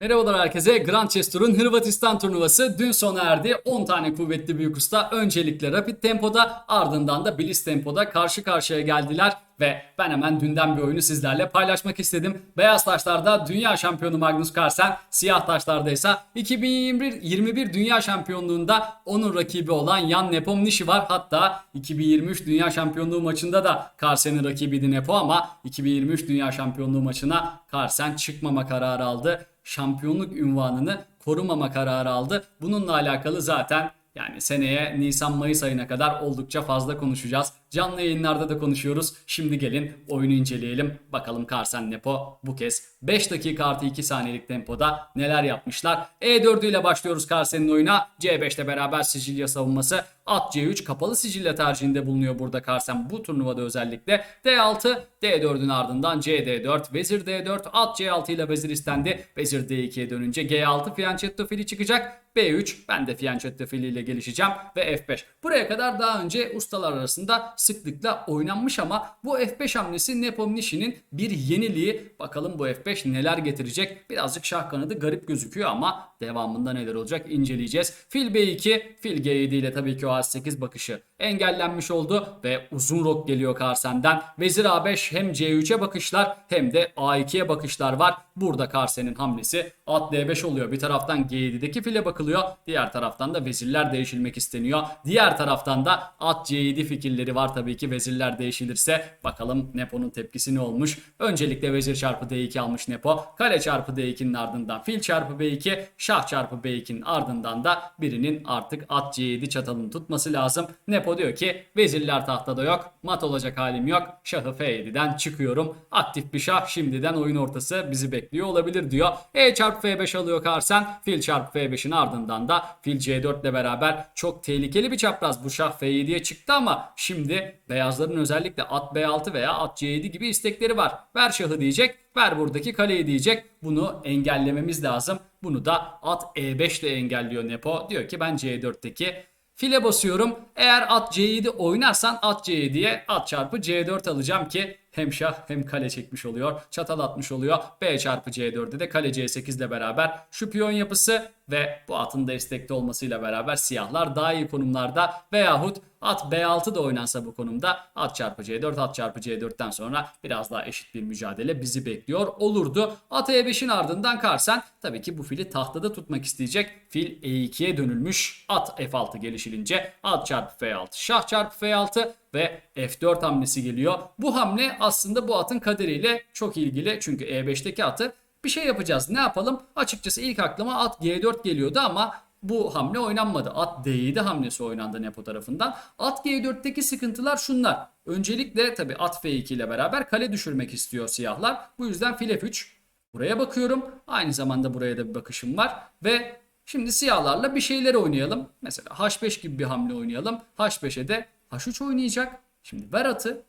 Merhabalar herkese. Grand Chess Tour'un Hırvatistan turnuvası dün sona erdi. 10 tane kuvvetli büyük usta öncelikle Rapid Tempo'da ardından da Blitz Tempo'da karşı karşıya geldiler. Ve ben hemen dünden bir oyunu sizlerle paylaşmak istedim. Beyaz taşlarda dünya şampiyonu Magnus Carlsen, siyah taşlarda ise 2021 21 dünya şampiyonluğunda onun rakibi olan Jan Nepomniachtchi var. Hatta 2023 dünya şampiyonluğu maçında da Carlsen'in rakibiydi Nepo ama 2023 dünya şampiyonluğu maçına Carlsen çıkmama kararı aldı şampiyonluk ünvanını korumama kararı aldı. Bununla alakalı zaten yani seneye Nisan-Mayıs ayına kadar oldukça fazla konuşacağız. Canlı yayınlarda da konuşuyoruz. Şimdi gelin oyunu inceleyelim. Bakalım Carsen Nepo bu kez 5 dakika artı 2 saniyelik tempoda neler yapmışlar. E4 ile başlıyoruz Carsen'in oyuna. C5'te beraber Sicilya savunması. At C3 kapalı Sicilya tercihinde bulunuyor burada Carsen bu turnuvada özellikle. D6, D4'ün ardından CD4, Vezir D4, At C6 ile Vezir istendi. Vezir D2'ye dönünce G6 Fianchetto fili çıkacak. B3 ben de Fianchetto fili ile gelişeceğim ve F5. Buraya kadar daha önce ustalar arasında sıklıkla oynanmış ama bu F5 hamlesi Nepomniachtchi'nin bir yeniliği. Bakalım bu F5 neler getirecek? Birazcık şah kanadı garip gözüküyor ama devamında neler olacak inceleyeceğiz. Fil B2, fil G7 ile tabii ki o A8 bakışı engellenmiş oldu ve uzun rok geliyor Carsen'den. Vezir A5 hem C3'e bakışlar hem de A2'ye bakışlar var. Burada Carsen'in hamlesi at D5 oluyor. Bir taraftan G7'deki file bakılıyor. Diğer taraftan da vezirler değişilmek isteniyor. Diğer taraftan da at C7 fikirleri var tabii ki vezirler değişilirse. Bakalım Nepo'nun tepkisi ne olmuş? Öncelikle vezir çarpı D2 almış Nepo. Kale çarpı D2'nin ardından fil çarpı B2, şah çarpı B2'nin ardından da birinin artık at C7 çatalını tutması lazım. Nepo diyor ki vezirler tahtada yok. Mat olacak halim yok. Şahı F7'den çıkıyorum. Aktif bir şah şimdiden oyun ortası bizi bekliyor olabilir diyor. E çarpı F5 alıyor Carsen. Fil çarpı F5'in ardından da fil C4 ile beraber çok tehlikeli bir çapraz. Bu şah F7'ye çıktı ama şimdi beyazların özellikle at B6 veya at C7 gibi istekleri var. Ver şahı diyecek. Ver buradaki kaleyi diyecek. Bunu engellememiz lazım. Bunu da at E5 ile engelliyor Nepo. Diyor ki ben C4'teki File basıyorum. Eğer at C7 oynarsan at C7'ye at çarpı C4 alacağım ki hem şah hem kale çekmiş oluyor. Çatal atmış oluyor. B çarpı C4'de de kale C8 ile beraber şu piyon yapısı ve bu atın destekli olmasıyla beraber siyahlar daha iyi konumlarda veyahut at B6 da oynansa bu konumda at çarpı C4 at çarpı C4'ten sonra biraz daha eşit bir mücadele bizi bekliyor olurdu. At E5'in ardından Carsen tabii ki bu fili tahtada tutmak isteyecek. Fil E2'ye dönülmüş. At F6 gelişilince at çarpı F6 şah çarpı F6 ve F4 hamlesi geliyor. Bu hamle aslında bu atın kaderiyle çok ilgili. Çünkü E5'teki atı bir şey yapacağız. Ne yapalım? Açıkçası ilk aklıma at G4 geliyordu ama bu hamle oynanmadı. At D7 hamlesi oynandı Nepo tarafından. At G4'teki sıkıntılar şunlar. Öncelikle tabi at F2 ile beraber kale düşürmek istiyor siyahlar. Bu yüzden fil F3. Buraya bakıyorum. Aynı zamanda buraya da bir bakışım var. Ve şimdi siyahlarla bir şeyler oynayalım. Mesela H5 gibi bir hamle oynayalım. H5'e de H3 oynayacak. Şimdi ver atı.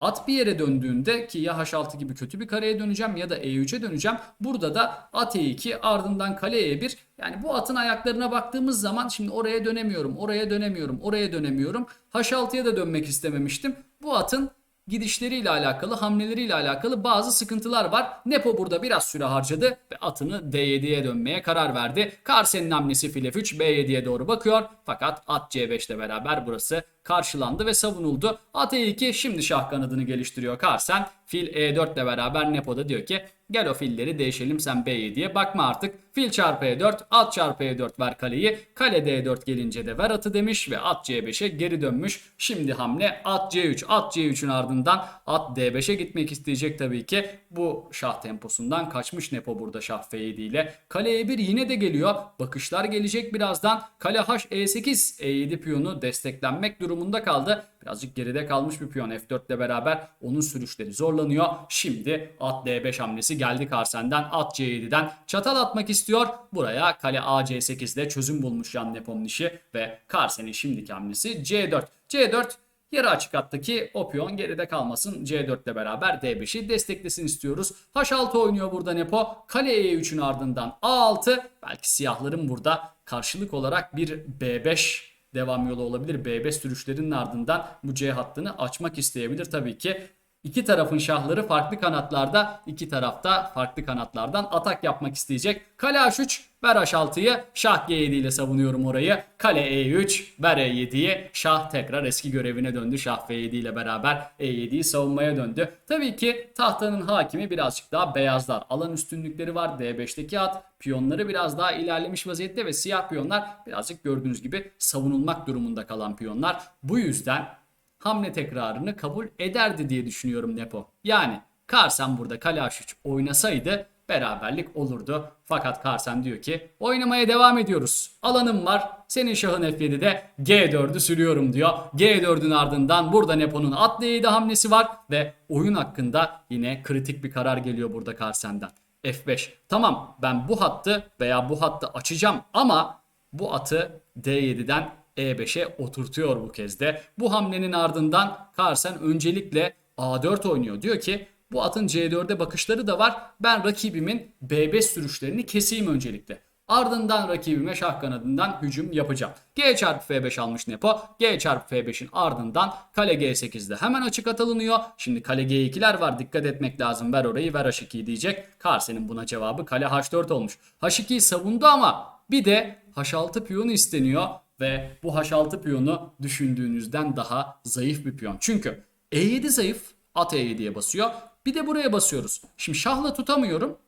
At bir yere döndüğünde ki ya H6 gibi kötü bir kareye döneceğim ya da E3'e döneceğim. Burada da at E2 ardından kale E1. Yani bu atın ayaklarına baktığımız zaman şimdi oraya dönemiyorum, oraya dönemiyorum, oraya dönemiyorum. H6'ya da dönmek istememiştim. Bu atın gidişleriyle alakalı, hamleleriyle alakalı bazı sıkıntılar var. Nepo burada biraz süre harcadı ve atını D7'ye dönmeye karar verdi. Carsen'in hamlesi fil F3 B7'ye doğru bakıyor. Fakat at C5 ile beraber burası karşılandı ve savunuldu. At E2 şimdi şah kanadını geliştiriyor Carsen. Fil E4 ile beraber Nepo da diyor ki gel o filleri değişelim sen B7'ye bakma artık. Fil çarpı E4 at çarpı E4 ver kaleyi. Kale D4 gelince de ver atı demiş ve at C5'e geri dönmüş. Şimdi hamle at C3 at C3'ün ardından at D5'e gitmek isteyecek tabii ki. Bu şah temposundan kaçmış Nepo burada şah F7 ile. Kale E1 yine de geliyor. Bakışlar gelecek birazdan. Kale H E8 E7 piyonu desteklenmek durumunda kaldı. Birazcık geride kalmış bir piyon F4 ile beraber onun sürüşleri zorlanıyor. Şimdi at D5 hamlesi geldi Carsen'den at C7'den çatal atmak istiyor. Buraya kale A C8 ile çözüm bulmuş Jan Nepomniachtchi ve Carsen'in şimdiki hamlesi C4. C4 Yarı açık hattaki o piyon geride kalmasın. C4 ile beraber D5'i desteklesin istiyoruz. H6 oynuyor burada Nepo. Kale E3'ün ardından A6. Belki siyahların burada karşılık olarak bir B5 devam yolu olabilir. B5 sürüşlerinin ardından bu C hattını açmak isteyebilir tabii ki. İki tarafın şahları farklı kanatlarda, iki tarafta farklı kanatlardan atak yapmak isteyecek. Kale H3, ver H6'yı, şah G7 ile savunuyorum orayı. Kale E3, ver E7'yi, şah tekrar eski görevine döndü. Şah F7 ile beraber E7'yi savunmaya döndü. Tabii ki tahtanın hakimi birazcık daha beyazlar. Alan üstünlükleri var. D5'teki at, piyonları biraz daha ilerlemiş vaziyette ve siyah piyonlar birazcık gördüğünüz gibi savunulmak durumunda kalan piyonlar. Bu yüzden hamle tekrarını kabul ederdi diye düşünüyorum Nepo. Yani Karsen burada kale H3 oynasaydı beraberlik olurdu. Fakat Karsen diyor ki oynamaya devam ediyoruz. Alanım var. Senin şahın F7'de G4'ü sürüyorum diyor. G4'ün ardından burada Nepo'nun at D7 hamlesi var ve oyun hakkında yine kritik bir karar geliyor burada Karsen'den. F5. Tamam ben bu hattı veya bu hattı açacağım ama bu atı D7'den E5'e oturtuyor bu kez de. Bu hamlenin ardından Carlsen öncelikle A4 oynuyor. Diyor ki bu atın C4'e bakışları da var. Ben rakibimin B5 sürüşlerini keseyim öncelikle. Ardından rakibime şah kanadından hücum yapacağım. G çarpı F5 almış Nepo. G çarpı F5'in ardından kale G8'de hemen açık at alınıyor. Şimdi kale G2'ler var dikkat etmek lazım. Ver orayı ver H2'yi diyecek. Carlsen'in buna cevabı kale H4 olmuş. H2'yi savundu ama bir de H6 piyonu isteniyor ve bu H6 piyonu düşündüğünüzden daha zayıf bir piyon. Çünkü E7 zayıf, at E7'ye basıyor. Bir de buraya basıyoruz. Şimdi şahla tutamıyorum.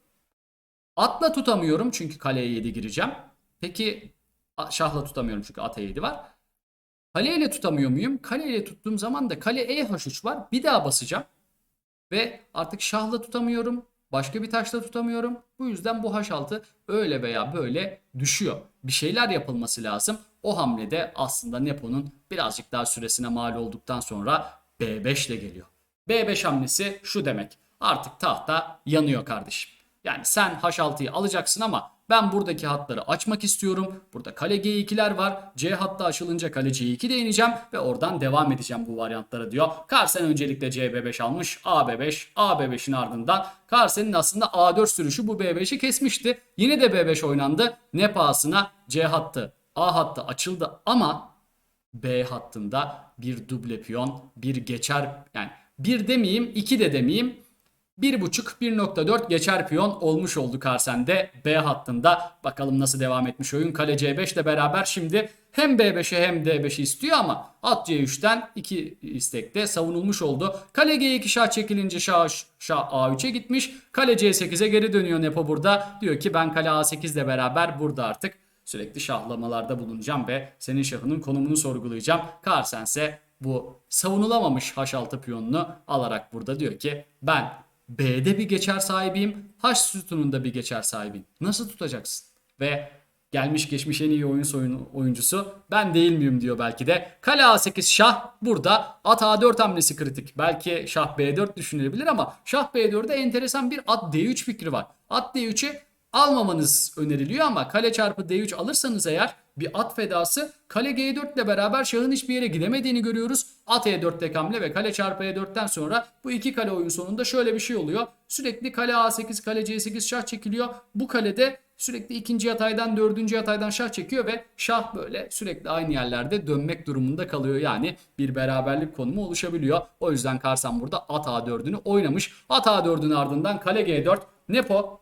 Atla tutamıyorum çünkü kale E7 gireceğim. Peki şahla tutamıyorum çünkü at E7 var. Kaleyle tutamıyor muyum? Kaleyle tuttuğum zaman da kale E H3 var. Bir daha basacağım. Ve artık şahla tutamıyorum. Başka bir taşla tutamıyorum. Bu yüzden bu H6 öyle veya böyle düşüyor. Bir şeyler yapılması lazım. O hamlede aslında Nepo'nun birazcık daha süresine mal olduktan sonra B5 ile geliyor. B5 hamlesi şu demek. Artık tahta yanıyor kardeşim. Yani sen H6'yı alacaksın ama ben buradaki hatları açmak istiyorum. Burada kale G2'ler var. C hattı açılınca kale C2 de ineceğim ve oradan devam edeceğim bu varyantlara diyor. Carlsen öncelikle CB5 almış. AB5, AB5'in ardından Carlsen'in aslında A4 sürüşü bu B5'i kesmişti. Yine de B5 oynandı. Ne pahasına C hattı, A hattı açıldı ama B hattında bir duble piyon, bir geçer yani bir demeyeyim, iki de demeyeyim. 1.5 1.4 geçer piyon olmuş oldu Karsen'de B hattında. Bakalım nasıl devam etmiş oyun. Kale C5 ile beraber şimdi hem B5'e hem D5'i istiyor ama at C3'ten iki istekte savunulmuş oldu. Kale G2 şah çekilince şah, şah A3'e gitmiş. Kale C8'e geri dönüyor Nepo burada. Diyor ki ben kale A8 ile beraber burada artık sürekli şahlamalarda bulunacağım ve senin şahının konumunu sorgulayacağım. Carlsen ise bu savunulamamış H6 piyonunu alarak burada diyor ki ben B'de bir geçer sahibiyim. H sütununda bir geçer sahibiyim. Nasıl tutacaksın? Ve gelmiş geçmiş en iyi oyun oyun oyuncusu ben değil miyim diyor belki de. Kale A8 şah burada at A4 hamlesi kritik. Belki şah B4 düşünülebilir ama şah B4'de enteresan bir at D3 fikri var. At D3'ü almamanız öneriliyor ama kale çarpı D3 alırsanız eğer bir at fedası kale G4 ile beraber şahın hiçbir yere gidemediğini görüyoruz. At E4 tek hamle ve kale çarpı E4'ten sonra bu iki kale oyun sonunda şöyle bir şey oluyor. Sürekli kale A8 kale C8 şah çekiliyor. Bu kalede sürekli ikinci yataydan dördüncü yataydan şah çekiyor ve şah böyle sürekli aynı yerlerde dönmek durumunda kalıyor. Yani bir beraberlik konumu oluşabiliyor. O yüzden Karsan burada at A4'ünü oynamış. At A4'ün ardından kale G4. Nepo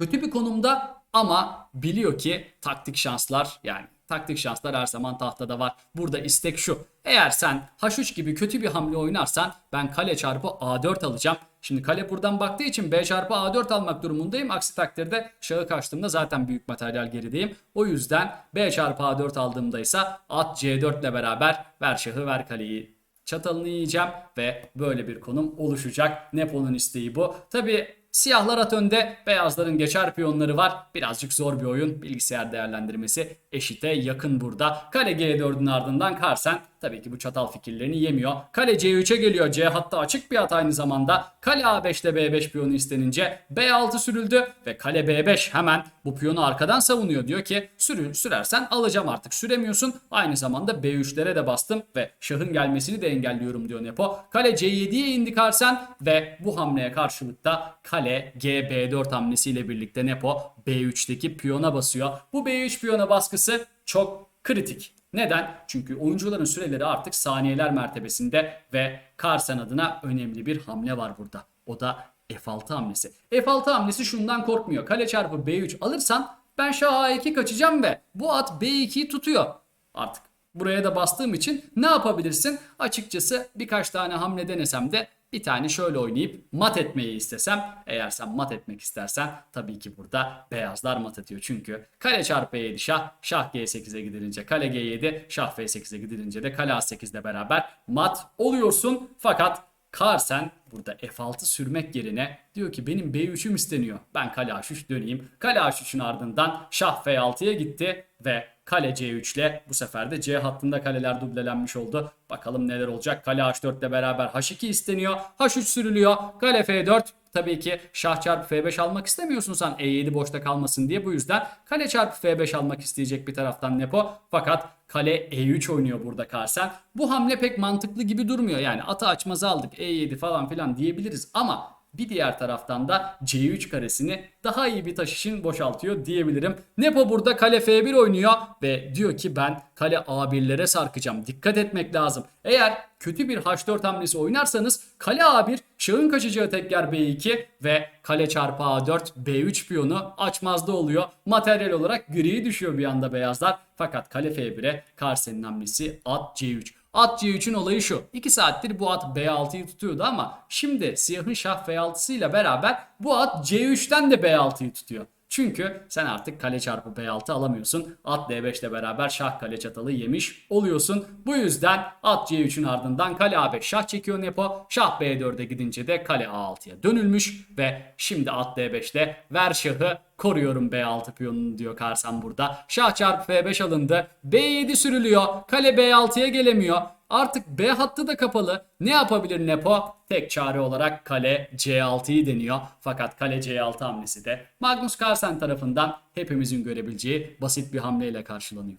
kötü bir konumda ama biliyor ki taktik şanslar yani taktik şanslar her zaman tahtada var. Burada istek şu. Eğer sen H3 gibi kötü bir hamle oynarsan ben kale çarpı A4 alacağım. Şimdi kale buradan baktığı için B çarpı A4 almak durumundayım. Aksi takdirde şahı kaçtığımda zaten büyük materyal gerideyim. O yüzden B çarpı A4 aldığımda ise at C4 ile beraber ver şahı ver kaleyi çatalını yiyeceğim ve böyle bir konum oluşacak. Nepo'nun isteği bu. Tabi Siyahlar at önde, beyazların geçer piyonları var. Birazcık zor bir oyun. Bilgisayar değerlendirmesi eşite yakın burada. Kale G4'ün ardından Karsen tabii ki bu çatal fikirlerini yemiyor. Kale C3'e geliyor. C hatta açık bir at aynı zamanda. Kale A5'te B5 piyonu istenince B6 sürüldü ve kale B5 hemen bu piyonu arkadan savunuyor. Diyor ki sürü, sürersen alacağım artık. Süremiyorsun. Aynı zamanda B3'lere de bastım ve şahın gelmesini de engelliyorum diyor Nepo. Kale C7'ye indi Karsen ve bu hamleye karşılık da kale GB4 hamlesiyle birlikte Nepo B3'teki piyona basıyor. Bu B3 piyona baskısı çok kritik. Neden? Çünkü oyuncuların süreleri artık saniyeler mertebesinde ve Carlsen adına önemli bir hamle var burada. O da F6 hamlesi. F6 hamlesi şundan korkmuyor. Kale çarpı B3 alırsan ben şah A2 kaçacağım ve bu at B2'yi tutuyor. Artık buraya da bastığım için ne yapabilirsin? Açıkçası birkaç tane hamle denesem de bir tane şöyle oynayıp mat etmeyi istesem eğer sen mat etmek istersen tabii ki burada beyazlar mat atıyor. Çünkü kale çarpı E7 şah, şah G8'e gidilince kale G7, şah F8'e gidilince de kale A8'le beraber mat oluyorsun. Fakat Carlsen burada F6 sürmek yerine diyor ki benim B3'üm isteniyor. Ben kale H3 döneyim. Kale H3'ün ardından şah F6'ya gitti ve kale C3 ile bu sefer de C hattında kaleler dublelenmiş oldu. Bakalım neler olacak. Kale H4 ile beraber H2 isteniyor. H3 sürülüyor. Kale F4 Tabii ki şah çarpı F5 almak istemiyorsun sen E7 boşta kalmasın diye. Bu yüzden kale çarpı F5 almak isteyecek bir taraftan Nepo. Fakat kale E3 oynuyor burada Carlsen. Bu hamle pek mantıklı gibi durmuyor. Yani atı açmazı aldık E7 falan filan diyebiliriz ama bir diğer taraftan da C3 karesini daha iyi bir taş için boşaltıyor diyebilirim. Nepo burada kale F1 oynuyor ve diyor ki ben kale A1'lere sarkacağım. Dikkat etmek lazım. Eğer kötü bir H4 hamlesi oynarsanız kale A1 şahın kaçacağı tekrar B2 ve kale çarpı A4 B3 piyonu açmazda oluyor. Materyal olarak griye düşüyor bir anda beyazlar. Fakat kale F1'e Carlsen'in hamlesi at C3. At C3'ün olayı şu. 2 saattir bu at B6'yı tutuyordu ama şimdi siyahın şah F6'sı ile beraber bu at C3'ten de B6'yı tutuyor. Çünkü sen artık kale çarpı B6 alamıyorsun. At D5 ile beraber şah kale çatalı yemiş oluyorsun. Bu yüzden at C3'ün ardından kale A5 şah çekiyor Nepo. Şah B4'e gidince de kale A6'ya dönülmüş ve şimdi at D5'te ver şahı koruyorum B6 piyonunu diyor Karsan burada. Şah çarpı F5 alındı. B7 sürülüyor. Kale B6'ya gelemiyor. Artık B hattı da kapalı. Ne yapabilir Nepo? Tek çare olarak kale C6'yı deniyor. Fakat kale C6 hamlesi de Magnus Carlsen tarafından hepimizin görebileceği basit bir hamleyle karşılanıyor.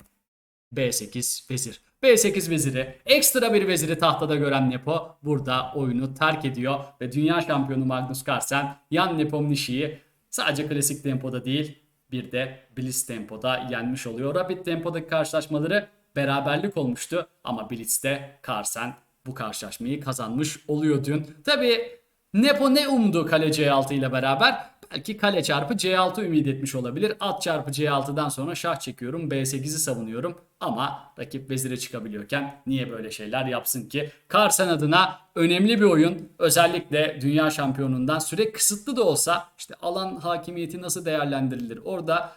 B8 vezir. B8 veziri ekstra bir veziri tahtada gören Nepo burada oyunu terk ediyor ve dünya şampiyonu Magnus Carlsen Jan Nepomniachtchi'yi sadece klasik tempoda değil bir de Blitz tempoda yenmiş oluyor. Rapid tempodaki karşılaşmaları beraberlik olmuştu ama Blitz'te Carlsen bu karşılaşmayı kazanmış oluyor dün. Tabi Nepo ne umdu kale C6 ile beraber? Belki kale çarpı C6 ümit etmiş olabilir. At çarpı C6'dan sonra şah çekiyorum. B8'i savunuyorum. Ama rakip vezire çıkabiliyorken niye böyle şeyler yapsın ki? Carlsen adına önemli bir oyun. Özellikle dünya şampiyonundan süre kısıtlı da olsa işte alan hakimiyeti nasıl değerlendirilir? Orada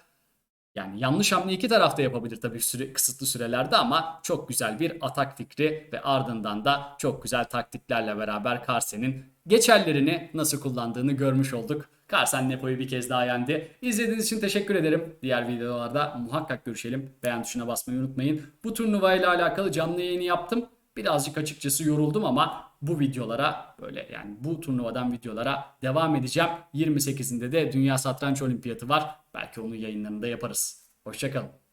yani yanlış hamle iki tarafta yapabilir tabii süre, kısıtlı sürelerde ama çok güzel bir atak fikri ve ardından da çok güzel taktiklerle beraber Carlsen'in geçerlerini nasıl kullandığını görmüş olduk. Carlsen Nepo'yu bir kez daha yendi. İzlediğiniz için teşekkür ederim. Diğer videolarda muhakkak görüşelim. Beğen tuşuna basmayı unutmayın. Bu turnuva ile alakalı canlı yayını yaptım. Birazcık açıkçası yoruldum ama bu videolara böyle yani bu turnuvadan videolara devam edeceğim. 28'inde de Dünya Satranç Olimpiyatı var. Belki onun yayınlarını da yaparız. Hoşçakalın.